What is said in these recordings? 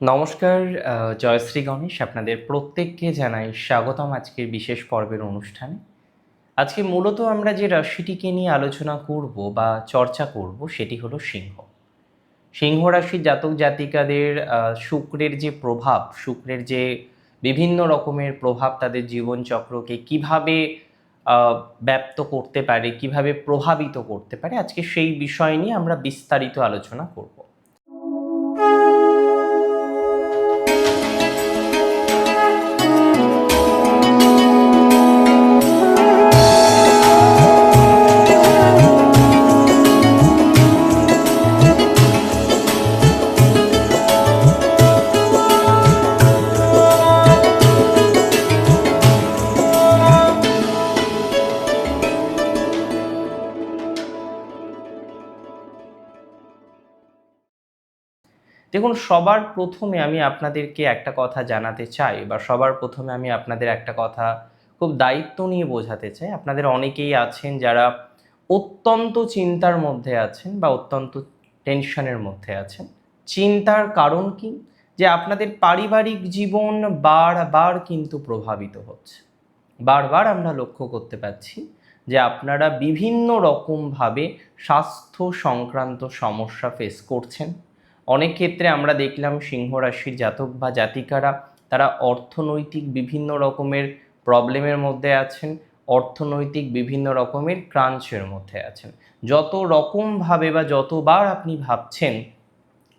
নমস্কার জয়শ্রী গণেশ আপনাদের প্রত্যেককে জানাই স্বাগতম আজকের বিশেষ পর্বের অনুষ্ঠানে। আজকে মূলত আমরা যে রাশিটিকে নিয়ে আলোচনা করব বা চর্চা করব সেটি হলো সিংহ। সিংহ রাশির জাতক জাতিকাদের শুক্রের যে প্রভাব, শুক্রের যে বিভিন্ন রকমের প্রভাব তাদের জীবনচক্রকে কীভাবে ব্যপ্ত করতে পারে, কীভাবে প্রভাবিত করতে পারে, আজকে সেই বিষয় নিয়ে আমরা বিস্তারিত আলোচনা করব। দেখুন, সবার প্রথমে আমি আপনাদেরকে একটা কথা জানাতে চাই বা সবার প্রথমে আমি আপনাদের একটা কথা খুব দায়িত্ব নিয়ে বোঝাতে চাই। আপনাদের অনেকেই আছেন যারা অত্যন্ত চিন্তার মধ্যে আছেন বা অত্যন্ত টেনশনের মধ্যে আছেন। চিন্তার কারণ কি? যে আপনাদের পারিবারিক জীবন বারবার কিন্তু প্রভাবিত হচ্ছে। বারবার আমরা লক্ষ্য করতে পাচ্ছি যে আপনারা বিভিন্ন রকমভাবে স্বাস্থ্য সংক্রান্ত সমস্যা ফেস করছেন। অনেক ক্ষেত্রে আমরা দেখলাম সিংহ রাশির জাতক বা জাতিকারা, তারা অর্থনৈতিক বিভিন্ন রকমের প্রবলেমের মধ্যে আছেন, অর্থনৈতিক বিভিন্ন রকমের ক্রাঞ্চের মধ্যে আছেন। যত রকমভাবে বা যতবার আপনি ভাবছেন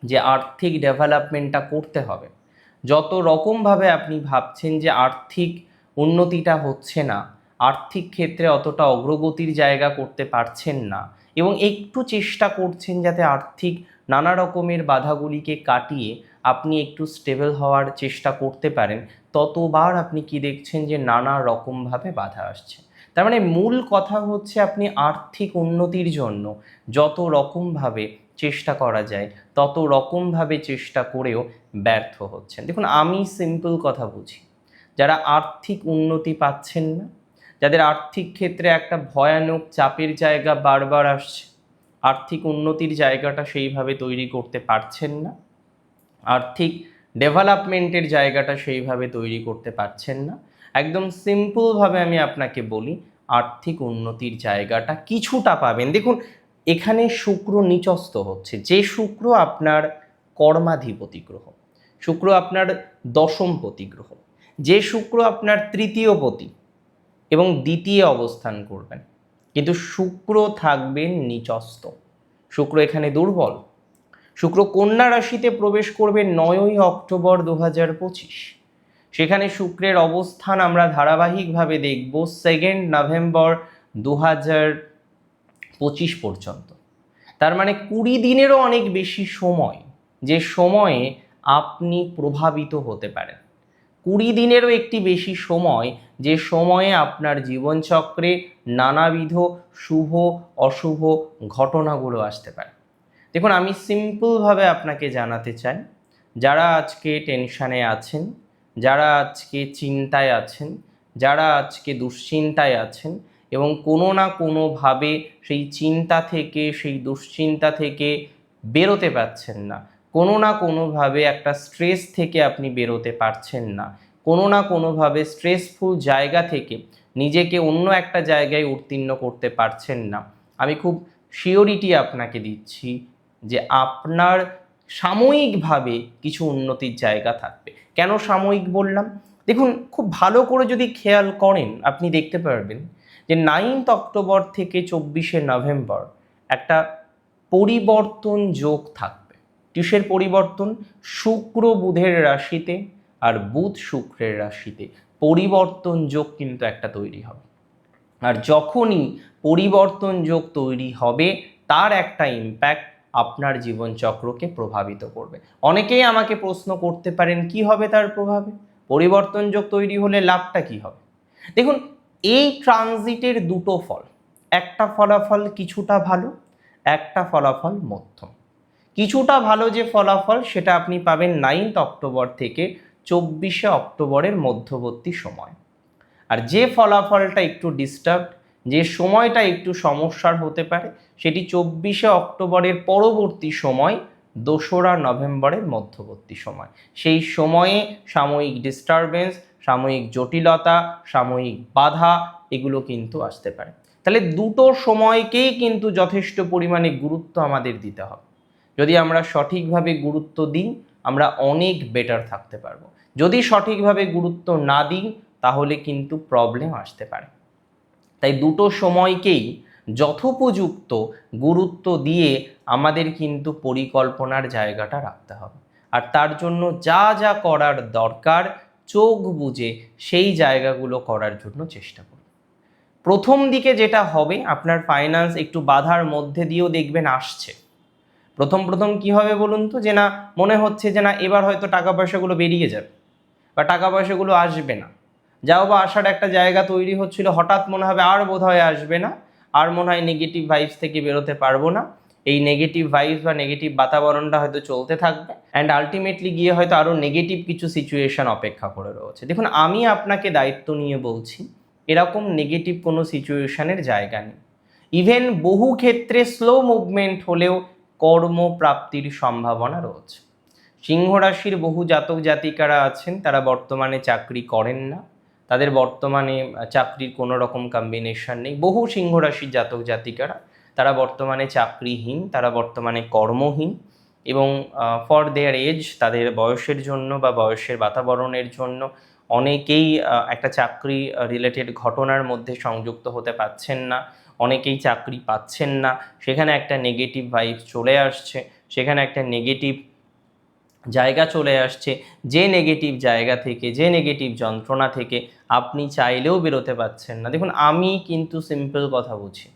যে আর্থিক ডেভেলপমেন্টটা করতে হবে, যত রকমভাবে আপনি ভাবছেন যে আর্থিক উন্নতিটা হচ্ছে না, আর্থিক ক্ষেত্রে অতটা অগ্রগতির জায়গা করতে পারছেন না এবং একটু চেষ্টা করছেন যাতে আর্থিক নানা রকমের বাধাগুলিকে কাটিয়ে আপনি একটু স্টেবল হওয়ার চেষ্টা করতে পারেন। ততবার আপনি কি দেখছেন যে নানা রকমভাবে বাধা আসছে। তার মানে মূল কথা হচ্ছে আপনি আর্থিক উন্নতির জন্য যত রকমভাবে চেষ্টা করা যায়, তত রকমভাবে চেষ্টা করেও ব্যর্থ হচ্ছেন। দেখুন, আমি সিম্পল কথা বুঝি। যারা আর্থিক উন্নতি পাচ্ছেন না, যাদের আর্থিক ক্ষেত্রে একটা ভয়ানক চাপের জায়গা বারবার আসছে আর্থিক উন্নতির জায়গাটা সেইভাবে তৈরি করতে পারছেন না। আর্থিক ডেভেলপমেন্টের জায়গাটা সেইভাবে তৈরি করতে পারছেন না। একদম সিম্পলভাবে আমি আপনাকে বলি, আর্থিক উন্নতির জায়গাটা কিছুটা পাবেন। দেখুন, এখানে শুক্র নিচস্ত হচ্ছে। যে শুক্র আপনার কর্মাধিপতি গ্রহ, শুক্র আপনার দশমপতি গ্রহ, যে শুক্র আপনার তৃতীয় পতি এবং দ্বিতীয় অবস্থান করবেন কিন্তু শুক্র থাকবেন নিচস্ত শুক্র এখানে দুর্বল। শুক্র কন্যা রাশিতে প্রবেশ করবে নয়ই অক্টোবর দু হাজার পঁচিশ। সেখানে শুক্রের অবস্থান আমরা ধারাবাহিকভাবে দেখব সেকেন্ড নভেম্বর দু হাজার পঁচিশ পর্যন্ত। তার মানে কুড়ি দিনেরও অনেক বেশি সময়, যে সময়ে আপনি প্রভাবিত হতে পারেন। কুড়ি দিনেরও একটি বেশি সময়, যে সময়ে আপনার জীবনচক্রে নানাবিধ শুভ, অশুভ ঘটনাগুলো আসতে পারে। দেখুন, আমি সিম্পলভাবে আপনাকে জানাতে চাই, যারা আজকে টেনশানে আছেন, যারা আজকে চিন্তায় আছেন, যারা আজকে দুশ্চিন্তায় আছেন এবং কোনো না কোনোভাবে সেই চিন্তা থেকে, সেই দুশ্চিন্তা থেকে বেরোতে পারছেন না কোনো না কোনোভাবে একটা স্ট্রেস থেকে আপনি বেরোতে পারছেন না। কোনো না কোনোভাবে স্ট্রেসফুল জায়গা থেকে নিজেকে অন্য একটা জায়গায় উত্তীর্ণ করতে পারছেন না। আমি খুব শিওরিটি আপনাকে দিচ্ছি যে আপনার সাময়িকভাবে কিছু উন্নতির জায়গা থাকবে। কেন সাময়িক বললাম? দেখুন, খুব ভালো করে যদি খেয়াল করেন, আপনি দেখতে পারবেন যে নাইনথ অক্টোবর থেকে চব্বিশে নভেম্বর একটা পরিবর্তন যোগ থাকবে। কিসের পরিবর্তন? শুক্র বুধের রাশিতে আর বুধ শুক্রের রাশিতে। পরিবর্তন যোগ কিন্তু একটা তৈরি হবে। আর যখনই পরিবর্তন যোগ তৈরি হবে, তার একটা ইম্প্যাক্ট আপনার জীবনচক্রকে প্রভাবিত করবে। অনেকেই আমাকে প্রশ্ন করতে পারেন, কি হবে তার প্রভাবে? পরিবর্তন যোগ তৈরি হলে লাভটা কি হবে? দেখুন, এই ট্রানজিটের দুটো ফল, একটা ফলাফল কিছুটা ভালো, একটা ফলাফল মধ্যম। কিছুটা ভালো যে ফলাফল সেটা আপনি পাবেন নাইনথ অক্টোবর থেকে চব্বিশে অক্টোবরের মধ্যবর্তী সময়। আর যে ফলাফলটা একটু ডিস্টার্ব যে সময়টা একটু সমস্যার হতে পারে, সেটি চব্বিশে অক্টোবরের পরবর্তী সময়, দোসরা নভেম্বরের মধ্যবর্তী সময়। সেই সময়ে সাময়িক ডিস্টারবেন্স সাময়িক জটিলতা, সাময়িক বাধা, এগুলো কিন্তু আসতে পারে। তাহলে দুটো সময়কেই কিন্তু যথেষ্ট পরিমাণে গুরুত্ব আমাদের দিতে হবে। যদি আমরা সঠিকভাবে গুরুত্ব দিই, আমরা অনেক বেটার থাকতে পারব। যদি সঠিকভাবে গুরুত্ব না দিই, তাহলে কিন্তু প্রবলেম আসতে পারে। তাই দুটো সময়কেই যথোপযুক্ত গুরুত্ব দিয়ে আমাদের কিন্তু পরিকল্পনার জায়গাটা রাখতে হবে। আর তার জন্য যা যা করার দরকার, চোখ বুঝে সেই জায়গাগুলো করার জন্য চেষ্টা করুন। প্রথম দিকে যেটা হবে, আপনার ফাইন্যান্স একটু বাধার মধ্যে দিয়েও দেখবেন আসছে। প্রথম প্রথম কি হবে বলুন তো? যে না, মনে হচ্ছে যে না, এবার হয়তো টাকা পয়সাগুলো বেরিয়ে যাবে বা টাকা পয়সাগুলো আসবে না। যাও বা আসার একটা জায়গা তৈরি হচ্ছিল, হঠাৎ মনে হবে আর বোধ হয় আসবে না, আর মনে হয় নেগেটিভ ভাইবস থেকে বেরোতে পারব না। এই নেগেটিভ ভাইবস বা নেগেটিভ বাতাবরণটা হয়তো চলতে থাকবে অ্যান্ড আলটিমেটলি গিয়ে হয়তো আরও নেগেটিভ কিছু সিচুয়েশন অপেক্ষা করে রয়েছে। দেখুন, আমি আপনাকে দায়িত্ব নিয়ে বলছি, এরকম নেগেটিভ কোনো সিচুয়েশানের জায়গা নেই। ইভেন বহু ক্ষেত্রে স্লো মুভমেন্ট হলেও কর্মপ্রাপ্তির সম্ভাবনা রয়েছে। সিংহ রাশির বহু জাতক জাতিকারা আছেন, তারা বর্তমানে চাকরি করেন না। তাদের বর্তমানে চাকরির কোনো রকম কম্বিনেশন নেই। বহু সিংহ রাশির জাতক জাতিকারা, তারা বর্তমানে চাকরিহীন, তারা বর্তমানে কর্মহীন এবং ফর দেয়ার এজ তাদের বয়সের জন্য বা বয়সের বাতাবরণের জন্য অনেকেই একটা চাকরি রিলেটেড ঘটনার মধ্যে সংযুক্ত হতে পারছেন না। অনেকেই চাকরি পাচ্ছেন না। সেখানে একটা নেগেটিভ ভাইব চলে আসছে। সেখানে একটা নেগেটিভ জায়গা চলে আসছে। যে নেগেটিভ জায়গা থেকে, যে নেগেটিভ যন্ত্রণা থেকে আপনি চাইলেও বেরোতে পারছেন না। দেখুন, আমি কিন্তু সিম্পল কথা বুঝি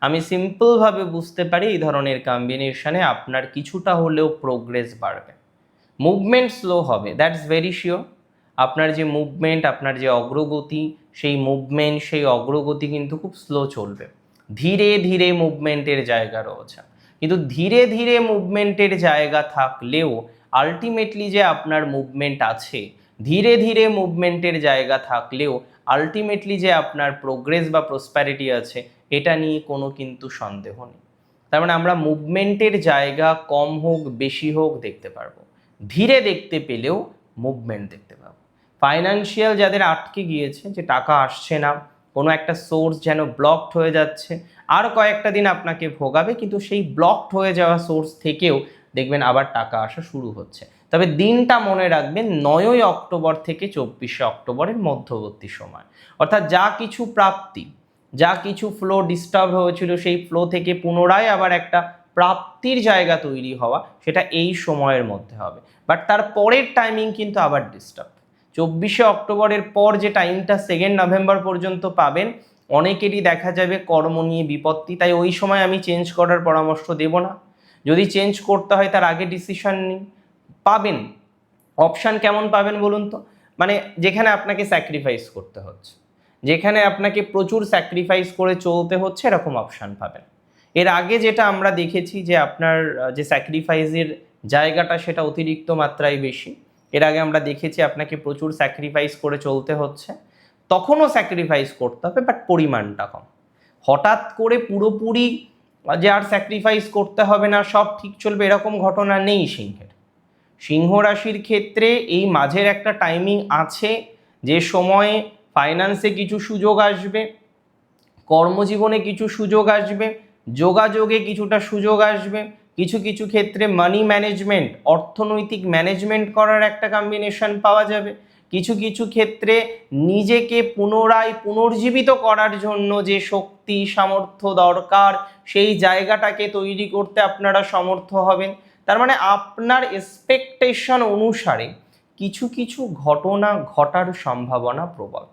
আমি সিম্পলভাবে বুঝতে পারি এই ধরনের কম্বিনেশনে আপনার কিছুটা হলেও প্রোগ্রেস বাড়বে। মুভমেন্ট স্লো হবে দ্যাটস ভেরি শিওর আপনার যে মুভমেন্ট আপনার যে অগ্রগতি সেই মুভমেন্ট সেই অগ্রগতি কিন্তু খুব স্লো চলবে। ধীরে ধীরে মুভমেন্টের জায়গা রয়েছে। কিন্তু ধীরে ধীরে মুভমেন্টের জায়গা থাকলেও আলটিমেটলি যে আপনার মুভমেন্ট আছে, ধীরে ধীরে মুভমেন্টের জায়গা থাকলেও আলটিমেটলি যে আপনার প্রোগ্রেস বা প্রসপ্যারিটি আছে, এটা নিয়ে কোনো কিন্তু সন্দেহ নেই। তার মানে আমরা মুভমেন্টের জায়গা কম হোক, বেশি হোক দেখতে পারব। ধীরে দেখতে পেলেও মুভমেন্ট দেখতে পাবো ফাইনান্সিয়াল যাদের আটকে গিয়েছে, যে টাকা আসছে না, কোনো একটা সোর্স যেন ব্লকড হয়ে যাচ্ছে, আর কয়েকটা দিন আপনাকে ভোগাবে, কিন্তু সেই ব্লকড হয়ে যাওয়া সোর্স থেকেও দেখবেন আবার টাকা আসা শুরু হচ্ছে। তবে দিনটা মনে রাখবেন, নয়ই অক্টোবর থেকে চব্বিশে অক্টোবরের মধ্যবর্তী সময়। অর্থাৎ যা কিছু প্রাপ্তি, যা কিছু ফ্লো ডিস্টার্ব হয়েছিল, সেই ফ্লো থেকে পুনরায় আবার একটা প্রাপ্তির জায়গা তৈরি হওয়া, সেটা এই সময়ের মধ্যে হবে। বাট তার পরের টাইমিং কিন্তু আবার ডিস্টার্ব চব্বিশে অক্টোবরের পর যে টাইমটা সেকেন্ড নভেম্বর পর্যন্ত পাবেন, অনেকেরই দেখা যাবে কর্ম নিয়ে বিপত্তি, তাই ওই সময় আমি চেঞ্জ করার পরামর্শ দেব না। যদি চেঞ্জ করতে হয় তার আগে ডিসিশন নিন। পাবেন। অপশান কেমন পাবেন বলুন তো? মানে যেখানে আপনাকে স্যাক্রিফাইস করতে হচ্ছে। যেখানে আপনাকে প্রচুর স্যাক্রিফাইস করে চলতে হচ্ছে, এরকম অপশান পাবেন। এর আগে যেটা আমরা দেখেছি যে আপনার যে স্যাক্রিফাইসের জায়গাটা সেটা অতিরিক্ত মাত্রায় বেশি। এর আগে আমরা দেখেছি আপনাকে প্রচুর স্যাক্রিফাইস করে চলতে হচ্ছে। তখনও স্যাক্রিফাইস করতে হবে বাট পরিমাণটা কম। হঠাৎ করে পুরোপুরি যে আর স্যাক্রিফাইস করতে হবে না, সব ঠিক চলবে, এরকম ঘটনা নেই সিংহের। সিংহ রাশির ক্ষেত্রে এই মাঝের একটা টাইমিং আছে, যে সময়ে ফাইন্যান্সে কিছু সুযোগ আসবে, কর্মজীবনে কিছু সুযোগ আসবে, যোগাযোগে কিছুটা সুযোগ আসবে কিছু কিছু ক্ষেত্রে মানি ম্যানেজমেন্ট অর্থনৈতিক ম্যানেজমেন্ট করার একটা কম্বিনেশন পাওয়া যাবে। কিছু কিছু ক্ষেত্রে নিজেকে পুনরায় পুনর্জীবিত করার জন্য যে শক্তি, সামর্থ্য দরকার, সেই জায়গাটাকে তৈরি করতে আপনারা সমর্থ হবেন। তার মানে আপনার এক্সপেকটেশন অনুসারে কিছু কিছু ঘটনা ঘটার সম্ভাবনা প্রবল।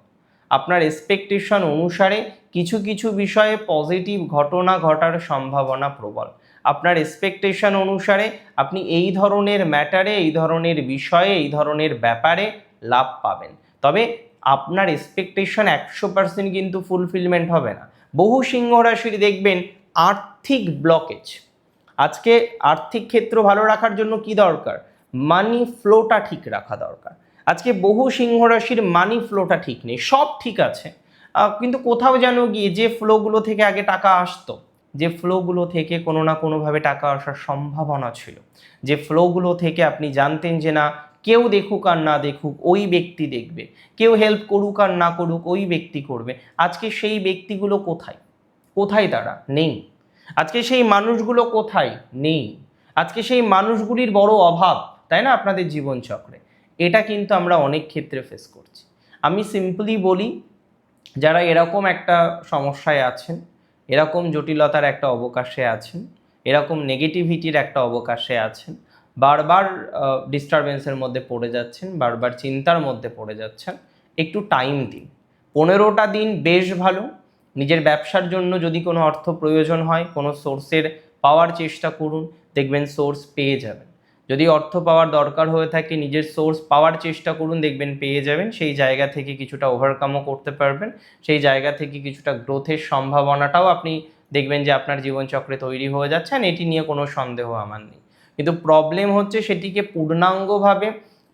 আপনার এক্সপেকটেশন অনুসারে কিছু কিছু বিষয়ে পজিটিভ ঘটনা ঘটার সম্ভাবনা প্রবল। আপনার এক্সপেকটেশন অনুসারে আপনি এই ধরনের ম্যাটারে এই ধরনের বিষয়ে, এই ধরনের ব্যাপারে লাভ পাবেন। তবে আপনার এক্সপেকটেশন একশো পার্সেন্ট কিন্তু ফুলফিলমেন্ট হবে না। বহু সিংহ রাশির দেখবেন আর্থিক ব্লকেজ আজকে আর্থিক ক্ষেত্র ভালো রাখার জন্য কি দরকার? মানি ফ্লোটা ঠিক রাখা দরকার। আজকে বহু সিংহ রাশির মানি ফ্লোটা ঠিক নেই, সব ঠিক আছে। কিন্তু কোথাও যেন গিয়ে যে ফ্লোগুলো থেকে আগে টাকা আসতো যে ফ্লোগুলো থেকে কোনো না কোনোভাবে টাকা আসার সম্ভাবনা ছিল। যে ফ্লোগুলো থেকে আপনি জানতেন যে না, কেউ দেখুক আর না দেখুক, ওই ব্যক্তি দেখবে। কেউ হেল্প করুক আর না করুক, ওই ব্যক্তি করবে। আজকে সেই ব্যক্তিগুলো কোথায়? কোথায় তারা? নেই। আজকে সেই মানুষগুলো কোথায়? নেই। আজকে সেই মানুষগুলির বড় অভাব, তাই না আপনাদের জীবনচক্রে? এটা কিন্তু আমরা অনেক ক্ষেত্রে ফেস করছি। আমি সিম্পলি বলি, যারা এরকম একটা সমস্যায় আছেন এরকম জটিলতার একটা অবকাশে আছেন, এরকম নেগেটিভিটির একটা অবকাশে আছেন, বারবার ডিস্টারবেন্সের মধ্যে পড়ে যাচ্ছেন, বারবার চিন্তার মধ্যে পড়ে যাচ্ছেন, একটু টাইম দিন। পনেরোটা দিন বেশ ভালো, নিজের ব্যবসার জন্য যদি কোনো অর্থ প্রয়োজন হয়, কোনো সোর্সের পাওয়ার চেষ্টা করুন, দেখবেন সোর্স পেয়ে যাবেন। যদি অর্থ পাওয়ার দরকার হয়ে থাকে, নিজের সোর্স পাওয়ার চেষ্টা করুন, দেখবেন পেয়ে যাবেন। সেই জায়গা থেকে কিছুটা ওভারকামও করতে পারবেন। সেই জায়গা থেকে কিছুটা গ্রোথের সম্ভাবনাটাও আপনি দেখবেন যে আপনার জীবনচক্রে তৈরি হয়ে যাচ্ছে আর এটি নিয়ে কোনো সন্দেহ আমার নেই। কিন্তু প্রবলেম হচ্ছে সেটিকে পূর্ণাঙ্গভাবে,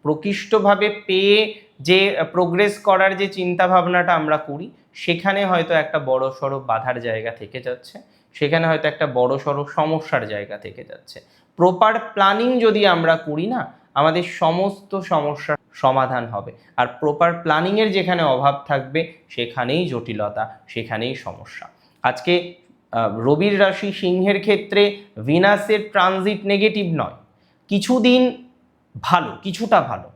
প্রকৃষ্টভাবে পেয়ে যে প্রোগ্রেস করার যে চিন্তা ভাবনাটা আমরা করি, সেখানে হয়তো একটা বড় সড়ো বাধার জায়গা থেকে যাচ্ছে। সেখানে হয়তো একটা বড় সড়ো সমস্যার জায়গা থেকে যাচ্ছে। প্রপার প্ল্যানিং যদি আমরা করি না, আমাদের সমস্ত সমস্যার সমাধান হবে। আর প্রপার প্ল্যানিংয়ের যেখানে অভাব থাকবে, সেখানেই জটিলতা, সেখানেই সমস্যা। আজকে রবির রাশি সিংহের ক্ষেত্রে ভিনাসের ট্রানজিট নেগেটিভ নয়। কিছুদিন ভালো, কিছুটা ভালো।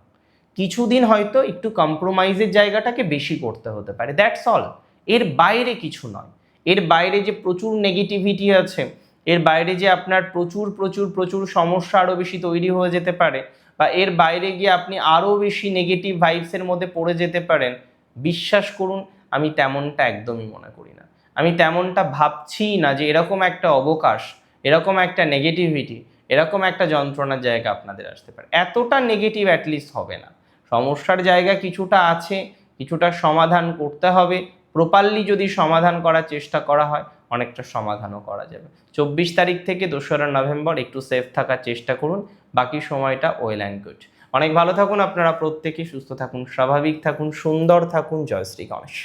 কিছুদিন হয়তো একটু কম্প্রোমাইজের জায়গাটাকে বেশি করতে হতে পারে। দ্যাটস অল এর বাইরে কিছু নয়। এর বাইরে যে প্রচুর নেগেটিভিটি আছে, এর বাইরে যে আপনার প্রচুর প্রচুর প্রচুর সমস্যা আরও বেশি তৈরি হয়ে যেতে পারে বা এর বাইরে গিয়ে আপনি আরও বেশি নেগেটিভ ভাইবসের মধ্যে পড়ে যেতে পারেন, বিশ্বাস করুন, আমি তেমনটা একদমই মনে করি না। আমি তেমনটা ভাবছি না যে এরকম একটা অবকাশ, এরকম একটা নেগেটিভিটি এরকম একটা যন্ত্রণার জায়গা আপনাদের আসতে পারে। এতটা নেগেটিভ অ্যাটলিস্ট হবে না। সমস্যার জায়গা কিছুটা আছে, কিছুটা সমাধান করতে হবে প্রপারলি যদি সমাধান করার চেষ্টা করা হয়, অনেকটা সমাধানও করা যাবে। চব্বিশ তারিখ থেকে দোসরা নভেম্বর একটু সেফ থাকার চেষ্টা করুন, বাকি সময়টা ওয়েল অ্যান্ড গুড অনেক ভালো থাকুন, আপনারা প্রত্যেকে সুস্থ থাকুন, স্বাভাবিক থাকুন, সুন্দর থাকুন। জয় শ্রী গণেশ।